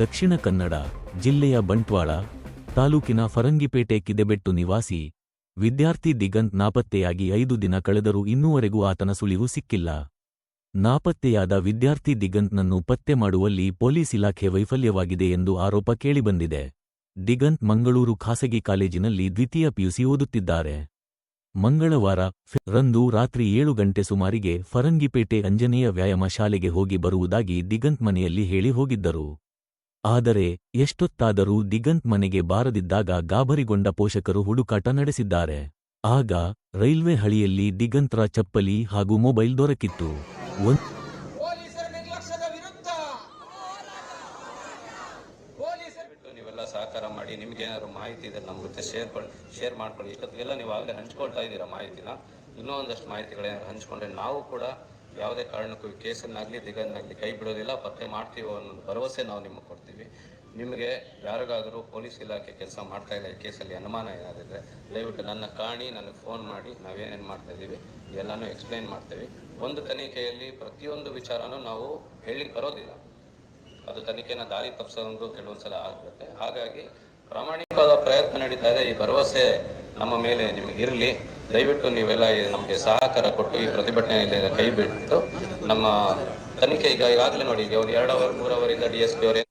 ದಕ್ಷಿಣ ಕನ್ನಡ ಜಿಲ್ಲೆಯ ಬಂಟ್ವಾಳ ತಾಲೂಕಿನ ಫರಂಗಿಪೇಟೆ ಕಿದೆಬೆಟ್ಟು ನಿವಾಸಿ ವಿದ್ಯಾರ್ಥಿ ದಿಗಂತ್ ನಾಪತ್ತೆಯಾಗಿ ಐದು ದಿನ ಕಳೆದರೂ ಇನ್ನೂವರೆಗೂ ಆತನ ಸುಳಿವು ಸಿಕ್ಕಿಲ್ಲ. ನಾಪತ್ತೆಯಾದ ವಿದ್ಯಾರ್ಥಿ ದಿಗಂತ್ನನ್ನು ಪತ್ತೆ ಮಾಡುವಲ್ಲಿ ಪೊಲೀಸ್ ಇಲಾಖೆ ವೈಫಲ್ಯವಾಗಿದೆ ಎಂದು ಆರೋಪ ಕೇಳಿಬಂದಿದೆ. ದಿಗಂತ್ ಮಂಗಳೂರು ಖಾಸಗಿ ಕಾಲೇಜಿನಲ್ಲಿ ದ್ವಿತೀಯ ಪಿಯುಸಿ ಓದುತ್ತಿದ್ದಾರೆ. ಮಂಗಳವಾರ ರಂದು ರಾತ್ರಿ ಏಳು ಗಂಟೆ ಸುಮಾರಿಗೆ ಫರಂಗಿಪೇಟೆ ಅಂಜನೇಯ ವ್ಯಾಯಾಮ ಶಾಲೆಗೆ ಹೋಗಿ ಬರುವುದಾಗಿ ದಿಗಂತ್ ಮನೆಯಲ್ಲಿ ಹೇಳಿ ಹೋಗಿದ್ದರು. ಆದರೆ ಎಷ್ಟೊತ್ತಾದರೂ ದಿಗಂತ್ ಮನೆಗೆ ಬಾರದಿದ್ದಾಗ ಗಾಬರಿಗೊಂಡ ಪೋಷಕರು ಹುಡುಕಾಟ ನಡೆಸಿದ್ದಾರೆ. ಆಗ ರೈಲ್ವೆ ಹಳಿಯಲ್ಲಿ ದಿಗಂತ್ರ ಚಪ್ಪಲಿ ಹಾಗೂ ಮೊಬೈಲ್ ದೊರಕಿತ್ತು. ನೀವೆಲ್ಲ ಸಹಕಾರ ಮಾಡಿ ನಿಮ್ಗೆ ಏನಾದ್ರು ಮಾಹಿತಿ ಇದೆ ನಮ್ಮ ಜೊತೆ ಶೇರ್ ಶೇರ್ ಮಾಡ್ಕೊಳ್ಳಿ. ಇಷ್ಟೊತ್ತಿಗೆಲ್ಲ ನೀವು ಆಗಲೇ ಹಂಚ್ಕೊಳ್ತಾ ಇದ್ದೀರಾ ಮಾಹಿತಿನ? ಇನ್ನೂ ಒಂದಷ್ಟು ಮಾಹಿತಿಗಳೇನಾದ್ರು ಹಂಚ್ಕೊಂಡ್ರೆ ನಾವು ಕೂಡ ಯಾವುದೇ ಕಾರಣಕ್ಕೂ ಕೇಸನ್ನಾಗಲಿ, ದಿಗನ್ನಾಗಲಿ ಕೈ ಬಿಡೋದಿಲ್ಲ. ಪತ್ತೆ ಮಾಡ್ತೀವಿ ಅನ್ನೋ ಭರವಸೆ ನಾವು ನಿಮಗೆ ಕೊಡ್ತೀವಿ. ನಿಮಗೆ ಯಾರಿಗಾದರೂ ಪೊಲೀಸ್ ಇಲಾಖೆ ಕೆಲಸ ಮಾಡ್ತಾ ಇಲ್ಲ, ಈ ಕೇಸಲ್ಲಿ ಅನುಮಾನ ಏನಾದಿದ್ರೆ ದಯವಿಟ್ಟು ನನ್ನ ಕಾಣಿ, ನನಗೆ ಫೋನ್ ಮಾಡಿ, ನಾವೇನೇನು ಮಾಡ್ತಾ ಇದ್ದೀವಿ ಎಲ್ಲನೂ ಎಕ್ಸ್ಪ್ಲೈನ್ ಮಾಡ್ತೀವಿ. ಒಂದು ತನಿಖೆಯಲ್ಲಿ ಪ್ರತಿಯೊಂದು ವಿಚಾರನೂ ನಾವು ಹೇಳಿ ಬರೋದಿಲ್ಲ. ಅದು ತನಿಖೆನ ದಾರಿ ತಪ್ಪಿಸೋದು ಕೆಲವೊಂದ್ಸಲ ಆಗುತ್ತೆ ಹಾಗಾಗಿ ಪ್ರಾಮಾಣಿಕವಾದ ಪ್ರಯತ್ನ ನಡೀತಾ ಇದೆ. ಈ ಭರವಸೆ ನಮ್ಮ ಮೇಲೆ ನಿಮಗೆ ಇರಲಿ. ದಯವಿಟ್ಟು ನೀವೆಲ್ಲ ನಮಗೆ ಸಹಕಾರ ಕೊಟ್ಟು ಈ ಪ್ರತಿಭಟನೆಯಲ್ಲಿ ಕೈ ಬಿಟ್ಟು ನಮ್ಮ ತನಿಖೆ ಈಗ ಈಗಾಗಲೇ ನೋಡಿ ಈಗ ಒಂದು ಎರಡು ಅವರ್ ಮೂರು ಅವರಿಂದ ಡಿ ಎಸ್ ಪಿ ಅವರೇ